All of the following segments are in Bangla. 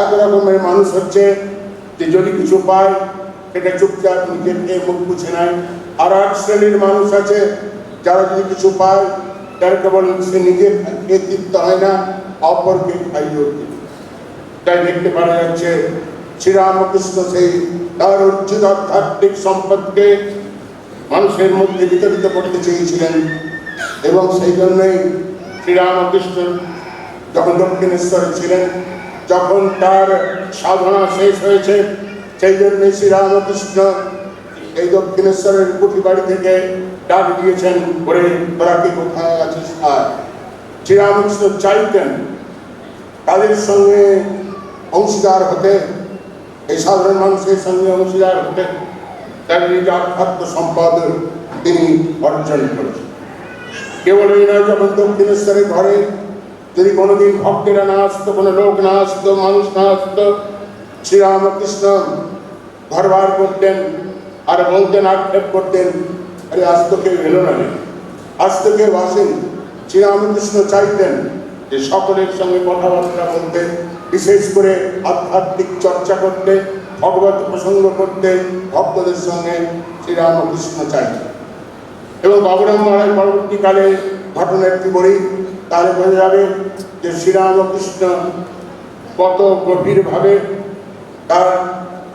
এক রকমের মানুষ হচ্ছে যে যদি কিছু পায়, সেটা চুপচাপ নিজের খেয়ে মুখ বুঝে নেয়। আর এক শ্রেণির মানুষ আছে, যারা যদি কিছু পায়, তারা কেবল সে নিজে খেয়ে তৃপ্ত হয় না, অপরকে খাইয়েও তাই দেখতে পারা যাচ্ছে, শ্রীরামকৃষ্ণ সেই তার অর্জিত আধ্যাত্মিক সম্পদকে মানুষের মধ্যে বিতরিত করতে চেয়েছিলেন। এবং সেই জন্যই শ্রীরামকৃষ্ণ যখন দক্ষিণেশ্বরে ছিলেন যখন তার সাধনা শেষ হয়েছে, সেই জন্যই শ্রীরামকৃষ্ণ এই দক্ষিণেশ্বরের কুঠি বাড়ি থেকে ডাক দিয়েছেন করে তোরা কি কোথায় আছিস আর? শ্রীরামকৃষ্ণ চাইতেন তাদের সঙ্গে অংশীদার হতে, এই সাধারণ মানুষের সঙ্গে অংশীদার হতে। তার নিজ আধ্যাত্ম সম্পদ তিনি অর্জন করেছেন। কেবল এই নয়, যখন দক্ষিণেশ্বরের ঘরে যদি কোনোদিন ভক্তেরা না আসতো, কোনো লোক না আসতো, মানুষ না আসতো। শ্রীরামকৃষ্ণ ঘর বার করতেন আর বলতেন, আক্ষেপ করতেন, আরে আজ তো কেউ এলো না আজ তো কেউ আসেনি। শ্রীরামকৃষ্ণ চাইতেন যে সকলের সঙ্গে কথাবার্তা বলতে, বিশেষ করে আধ্যাত্মিক চর্চা করতে, ভগবত প্রসঙ্গ করতে ভক্তদের সঙ্গে শ্রীরামকৃষ্ণ চাইতেন। এবং বাবুরাম মহারাজ পরবর্তীকালে একটি বলি তাহলে বোঝা যাবে যে শ্রীরামকৃষ্ণ কত গভীরভাবে তার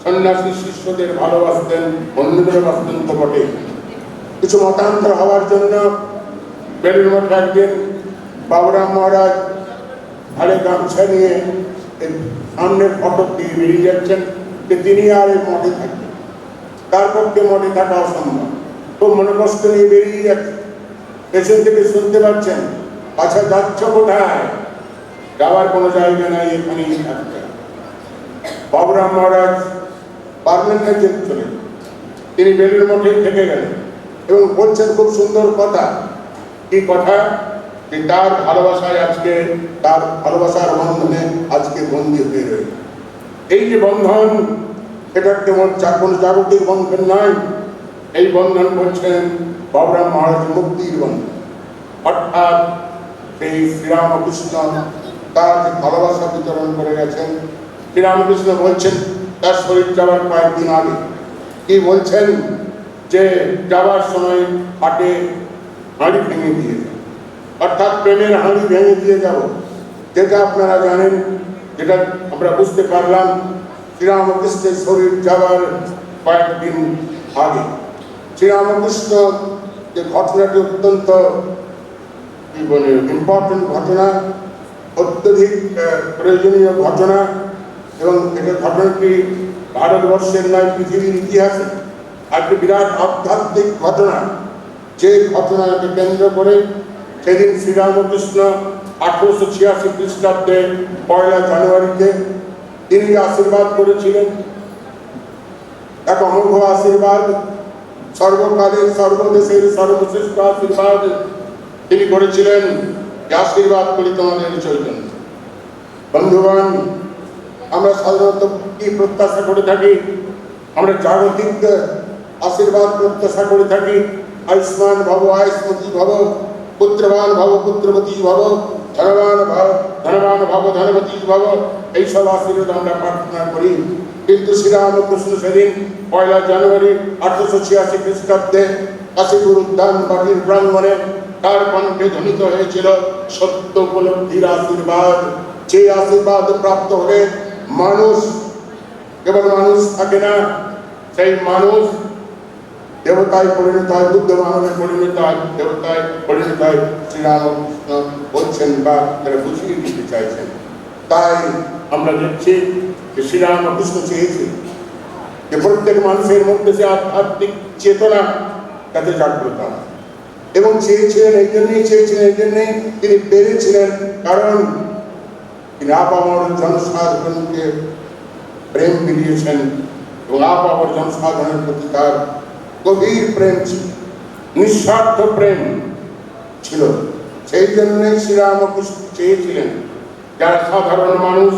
সন্ন্যাসী শিষ্যদের ভালোবাসতেন অন্যদের বাসতেন তো বটে কিছু মতান্তর হওয়ার জন্য বেলুর মঠে একদিন বাবুরাম মহারাজ ঘাড়ে গামছা নিয়ে সামনের ফটক দিয়ে বেরিয়ে যাচ্ছেন যে তিনি আর এই মঠে থাকবেন। তার পক্ষে মঠে থাকা অসম্ভব। খুব মনে কষ্ট নিয়ে বেরিয়ে যাচ্ছে। পেছন থেকে শুনতে পাচ্ছেন আচ্ছা যাচ্ছ কোথায়? যাওয়ার কোনো জায়গা নাই এখানেই থাকবে বাবুরাম মহারাজ পারলেন না চলে তিনি বেলুর মঠে থেকে গেলেন এবং বলছেন, খুব সুন্দর কথা। কি কথা? যে তার ভালোবাসায় আজকে, তার ভালোবাসার বন্ধনে আজকে বন্দী হয়ে রয়েছে এই যে বন্ধন, এটা কেমন কোনো জাগতিক বন্ধন নয়। এই বন্ধন বলছেন বাবরাম মহারাজ মুক্তির বন্ধন। অর্থাৎ এই শ্রীরামকৃষ্ণ তার যে ভালোবাসা বিতরণ করে গেছেন। শ্রীরামকৃষ্ণ বলছেন, তার শরীর যাওয়ার কয়েকদিন আগে। কি বলছেন? যে যাওয়ার সময় হাটে হাঁড়ি ভেঙে দিয়ে। অর্থাৎ প্রেমের হাঁড়ি ভেঙে দিয়ে যাব। যেটা আপনারা জানেন, যেটা আমরা বুঝতে পারলাম, শ্রীরামকৃষ্ণের শরীর যাওয়ার কয়েকদিন আগে। শ্রীরামকৃষ্ণ যে ঘটনাটি অত্যন্ত বলে ইম্পর্টেন্ট ঘটনা, অত্যধিক প্রয়োজনীয় ঘটনা এবং এটা ঘটনাটি ভারতবর্ষের নয় পৃথিবীর ইতিহাসে? একটি বিরাট আধ্যাত্মিক ঘটনা। যে ঘটনাকে কেন্দ্র করে সেদিন শ্রীরামকৃষ্ণ আঠারোশো ছিয়াশি খ্রিস্টাব্দে পয়লা জানুয়ারিতে তিনি আশীর্বাদ করেছিলেন। এক অমোঘ আশীর্বাদ, সর্বকালের, সর্বদেশের সর্বশ্রেষ্ঠ আশীর্বাদ তিনি করেছিলেন আশীর্বাদ করি তোমাদের চৈতন্য বন্ধুগণ, আমরা সাধারণত কি প্রত্যাশা করে থাকি? আমরা জাগতিক আশীর্বাদ প্রত্যাশা করে থাকি। আয়ুষ্মান ভব, আয়ুষ্মতী ভব, পুত্রবান ভব, পুত্রবতী ভব, ধনবান ভব ধনবান ভব, ধনবতী ভব, এইসব আশীর্বাদ আমরা প্রার্থনা করি। কিন্তু শ্রীরামকৃষ্ণ সেদিন পয়লা জানুয়ারি আঠারোশো ছিয়াশি খ্রিস্টাব্দে কাশীপুর উদ্যান বাড়ির প্রাঙ্গণে তার কণ্ঠে ধ্বনিত হয়েছিল সত্য উপলব্ধির আশীর্বাদ। যে আশীর্বাদ প্রাপ্ত হলে মানুষ কেবল মানুষ থাকে না, সেই মানুষ দেবতায় পরিণত হয়, বুদ্ধ মানবে পরিণত হয়, দেবতায় পরিণত হয়। শ্রীরামকৃষ্ণ বলছেন বা তারা বুঝিয়ে দিতে চাইছেন। তাই আমরা দেখছি যে শ্রীরামকৃষ্ণ চেয়েছেন যে প্রত্যেক মানুষের মধ্যে যে আধ্যাত্মিক চেতনা, তাতে জাগ্রত হয়। এবং চেয়েছিলেন এই জন্যই চেয়েছিলেন এই জন্যই তিনি পেরেছিলেন কারণ তিনি আপামর জনসাধারণকে প্রেম বিলিয়েছেন এবং আপামর জনসাধারণের প্রতি তার গভীর প্রেম ছিল, নিঃস্বার্থ প্রেম ছিল। সেই জন্যই শ্রীরামকৃষ্ণ চেয়েছিলেন, যারা সাধারণ মানুষ,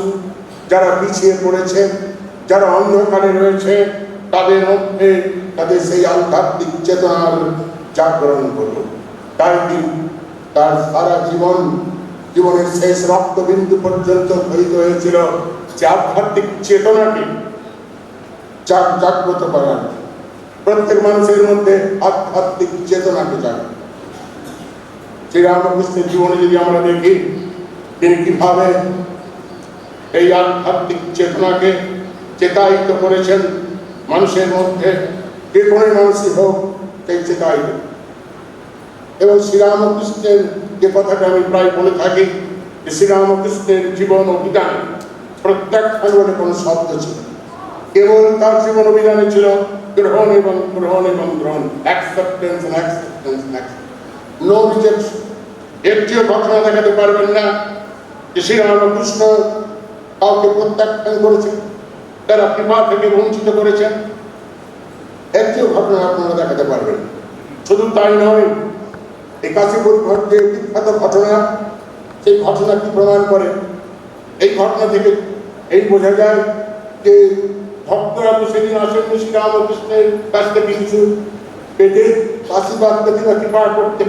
যারা পিছিয়ে পড়েছে, যারা অন্ধকারে রয়েছে, তাদের মধ্যে তাদের সেই আধ্যাত্মিক চেতনার জাগরণ করল। তাই তিনি তার সারা জীবন, জীবনের শেষ রক্তবিন্দু পর্যন্ত শহীদ হয়েছিল যে আধ্যাত্মিক চেতনাকে জাগ- জাগ্রত করার। প্রত্যেক মানুষের মধ্যে আধ্যাত্মিক চেতনাকে জাগ্রত শ্রীরামকৃষ্ণের জীবনে যদি আমরা দেখি, তিনি কীভাবে এই আধ্যাত্মিক চেতনাকে চেতায়িত করেছেন, মানুষের মধ্যে যে কোনো মানুষই হোক চেতায়িত এবং শ্রীরামকৃষ্ণের যে কথাটা আমি প্রায় বলে থাকি যে শ্রীরামকৃষ্ণের জীবন অভিযান প্রত্যাখ্যান বলে কোনো শব্দ ছিল। কেবল তার জীবন অভিযানে ছিল গ্রহণ এবং গ্রহণ এবং গ্রহণ অ্যাকসেপ্টেন্স অ্যাকসেপ্টেন্স নো রিজেকশন একটিও ঘটনা দেখাতে পারবেন না যে শ্রীরামকৃষ্ণ কাউকে প্রত্যাখ্যান করেছেন তারা কৃপা থেকে বঞ্চিত করেছেন। একটিও ঘটনা আপনারা দেখাতে পারবেন। শুধু তাই নয় এই কাশীপুর যে বিখ্যাত ঘটনা, সেই ঘটনা কি প্রমাণ করে এই ঘটনা থেকে এই বোঝা যায় যে ভক্তরা তো সেদিন আসেননি শ্রীরামকৃষ্ণের কাছ থেকে কিছু পেটে আশীর্বাদ পেতে বা কৃপা করতে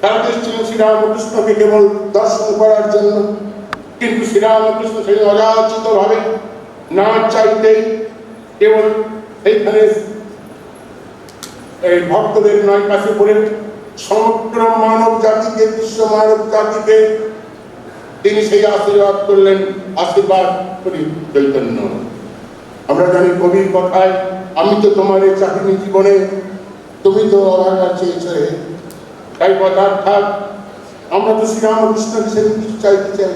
তারা এসেছিলেন শ্রীরামকৃষ্ণকে কেবল দর্শন করার জন্য, কিন্তু শ্রীরামকৃষ্ণ সেই অযাচিত ভাবে না চাইতেই কেবল সেইখানে এই ভক্তদের নয় পাশে পড়ে সমগ্র মানব জাতিকে, বিশ্ব মানব জাতিকে তিনি সেই আশীর্বাদ করলেন, আশীর্বাদ করি চৈতন্য। আমরা জানি কবির কথায়, আমি তো তোমার এই চাকরি জীবনে, তুমি তো অভাগা চেয়েছ হে তাই কথা অর্থাৎ আমরা তো শ্রীরামকৃষ্ণকে সেদিন কিছু চাইতে চাই।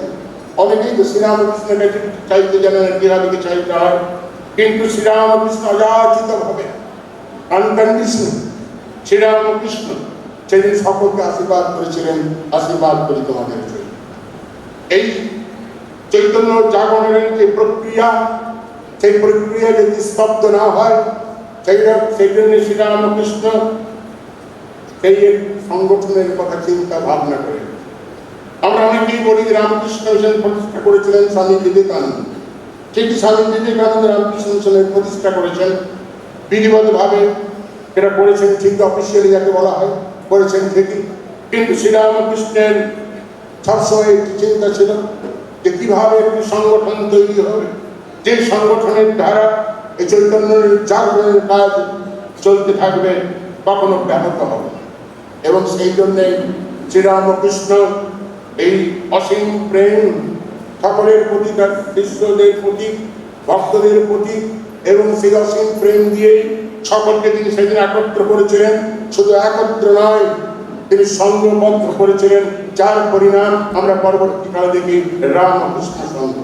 অনেকেই তো শ্রীরামকৃষ্ণের কাছে চাইতে জানেন কীভাবে চাইতে হয়। কিন্তু শ্রীরামকৃষ্ণ অযাচিত ভাবে। আনকন্ডিশনাল শ্রীরামকৃষ্ণ সেদিন সকলকে আশীর্বাদ করেছিলেন, আশীর্বাদ করি তোমাদের এই চৈতন্য জাগরণের যে প্রক্রিয়া, সেই প্রক্রিয়া যদি স্তব্ধ না হয়, সেই সেই জন্য শ্রীরামকৃষ্ণ সেই সংগঠনের কথা চিন্তা ভাবনা করে। আমরা অনেকেই বলি রামকৃষ্ণ মিশন প্রতিষ্ঠা করেছিলেন স্বামী বিবেকানন্দ। ঠিকই স্বামী বিবেকানন্দ রামকৃষ্ণ মিশনের প্রতিষ্ঠা করেছেন? বিধিবদ্ধভাবে এটা করেছেন ঠিক অফিসিয়ালি যাকে বলা হয়, করেছেন ঠিকই। কিন্তু শ্রীরামকৃষ্ণের সবসময় একটি চিন্তা ছিল যে কীভাবে একটি সংগঠন তৈরি হবে? যে সংগঠনের দ্বারা এই চৈতন্যের জাগরণের কাজ চলতে থাকবে কখনো ব্যাহত হবে? এবং সেই জন্যে শ্রীরামকৃষ্ণ এই অসীম প্রেম সকলের প্রতি তার শিষ্যদের প্রতি, ভক্তদের প্রতি এবং সেই প্রেম দিয়েই সকলকে তিনি সেদিন একত্র করেছিলেন। শুধু একত্র নয়, তিনি সঙ্গবদ্ধ করেছিলেন, যার পরিণাম আমরা পরবর্তীকালে দেখি রামকৃষ্ণ সঙ্গ।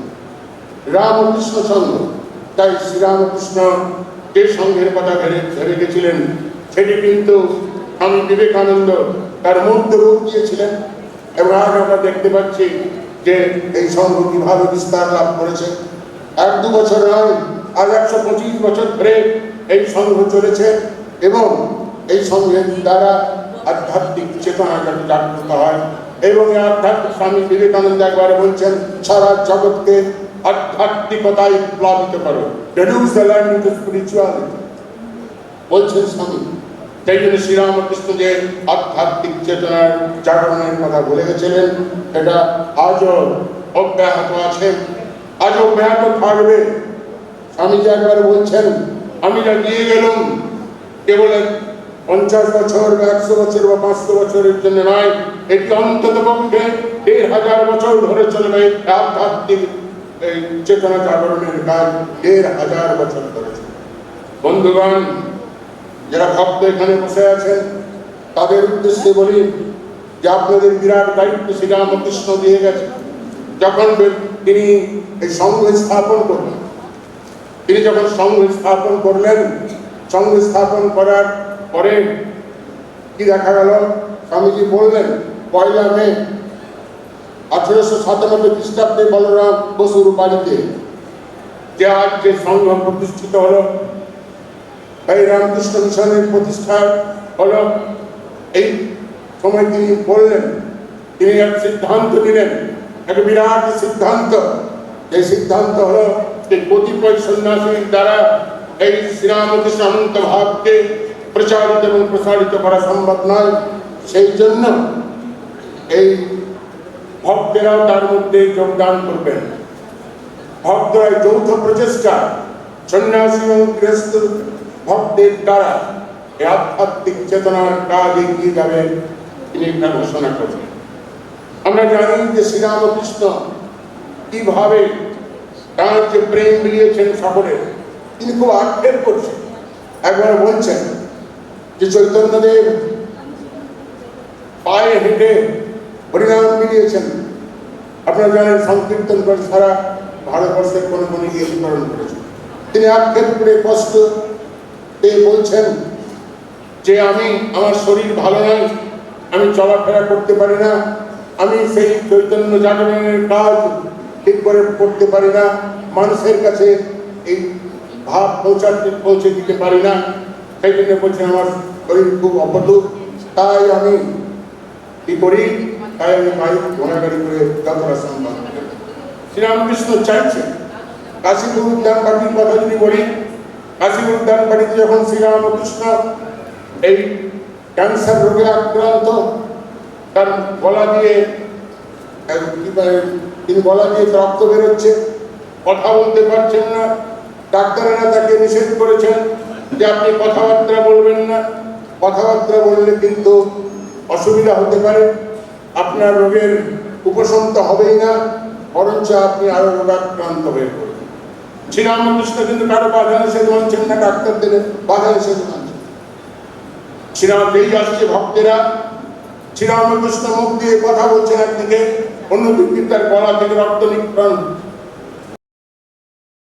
রামকৃষ্ণ সঙ্গ। তাই শ্রীরামকৃষ্ণ যে সঙ্গের কথা ভেবে গেছিলেন, সেটি কিন্তু স্বামী বিবেকানন্দ তার মূর্ত রূপ দিয়েছিলেন। এবং আজ আমরা দেখতে পাচ্ছি যে এই সংঘ কীভাবে বিস্তার লাভ করেছে। এক দু বছর নয় আজ একশো পঁচিশ বছর ধরে এই সংঘ চলেছে এবং এই সংঘের দ্বারা আধ্যাত্মিক চেতনা জাগ্রত হয় এবং আধ্যাত্মিক স্বামী বিবেকানন্দ একবার বলছেন, সারা জগৎকে আধ্যাত্মিকতায় প্লাবিত করো। Reduce the learning to spirituality বলছেন স্বামী তাই জন্য শ্রীরামকৃষ্ণ যে আধ্যাত্মিক চেতনার জাগরণের কথা বলে গেছিলেন। এটা আজও অব্যাহত আছে, আজও অব্যাহত থাকবে। স্বামী যে একবার বলছেন, আমি যা নিয়ে গেলাম, কেবল পঞ্চাশ বছর বা একশো বছর বা পাঁচশো বছরের জন্য নয়, এটি অন্তত পক্ষে দেড় হাজার বছর ধরে চলবে। আধ্যাত্মিক, এই চেতনা জাগরণের কাজ দেড় হাজার বছর ধরে বন্ধুগণ যারা ভক্ত এখানে বসে আছেন তাদের উদ্দেশ্যে বলি যে আপনাদের বিরাট দায়িত্ব শ্রীরামকৃষ্ণ দিয়ে গেছে। যখন তিনি এই সংঘ স্থাপন করলেন, তিনি যখন সংঘ স্থাপন করলেন, সংঘ স্থাপন করার পরে কি দেখা গেল? স্বামীজি বললেন, পয়লা মে, আঠেরোশো সাতানব্বই খ্রিস্টাব্দে বলরাম বসুর বাড়িতে যে আজ যে সংঘ প্রতিষ্ঠিত হলো এই রামকৃষ্ণ মিশনের প্রতিষ্ঠা হলো এই সময় তিনি বললেন, তিনি এক সিদ্ধান্ত নিলেন, এক বিরাট সিদ্ধান্ত। এই সিদ্ধান্ত হলো যে কতিপয় সন্ন্যাসীর দ্বারা এই শ্রীরামকৃষ্ণ অনন্ত ভাবকে প্রচারিত এবং প্রসারিত করা সম্ভব নয়। সেই জন্য এই ভক্তেরাও তার মধ্যে যোগদান করবেন। ভক্তরা যৌথ প্রচেষ্টা, সন্ন্যাসী এবং গৃহস্থ ভক্তের দ্বারা আধ্যাত্মিক চেতনার কাজ এগিয়ে যাবে তিনি একটা ঘোষণা করবেন। আমরা জানি যে শ্রীরামকৃষ্ণ কীভাবে তার যে প্রেম মিলিয়েছেন সকলের তিনি খুব আক্ষেপ করছেন। একবার বলছেন যে চৈতন্যদেব পায়ে হেঁটে হরিনাম মিলিয়েছেন। আপনারা জানেন সংকীর্তন করে সারা ভারতবর্ষের কোনো কোনো গিয়ে বিতরণ করেছেন। তিনি আক্ষেপ করে কষ্ট পেয়ে বলছেন যে আমি, আমার শরীর ভালো নয় আমি চলাফেরা করতে পারি না, আমি সেই চৈতন্য জাগরণের কাজ ঠিক করে করতে পারি না, মানুষের কাছে এই ভাব পৌঁছাতে পৌঁছে দিতে পারি না, সেই জন্য বলছেন আমার শরীর খুব অপটুক তাই আমি কি করি? তাই আমি বাইক ঘোড়াগাড়ি করে যতটা সম্ভব শ্রীরামকৃষ্ণ চাইছেন, কাশীপুর উদ্যান পার্টির কথা যদি বলি কাশীপুর উদ্যান পার্টিতে যখন শ্রীরামকৃষ্ণ এই ক্যান্সার রোগে আক্রান্ত, তার গলা দিয়ে তিনি গলা দিয়ে রক্ত বেরোচ্ছে, কথা বলতে পারছেন না, ডাক্তারেরা তাকে নিষেধ করেছেন যে আপনি কথাবার্তা বলবেন না। কথাবার্তা বললে কিন্তু অসুবিধা হতে পারে, আপনার রোগের উপশম তো হবেই না, বরঞ্চ আপনি আরও রোগাক্রান্ত হয়ে পড়বেন। শ্রীরামকৃষ্ণ কিন্তু কারও বাধা নিষেধ মানছেন না ডাক্তারদের বাধা নিষেধ মানছেন শ্রীরাম বেরিয়ে আসছে ভক্তেরা। শ্রীরামকৃষ্ণ মুখ দিয়ে কথা বলছেন একদিকে, অন্যদিকে তার গলা থেকে রক্ত নিঃক্ষরণ।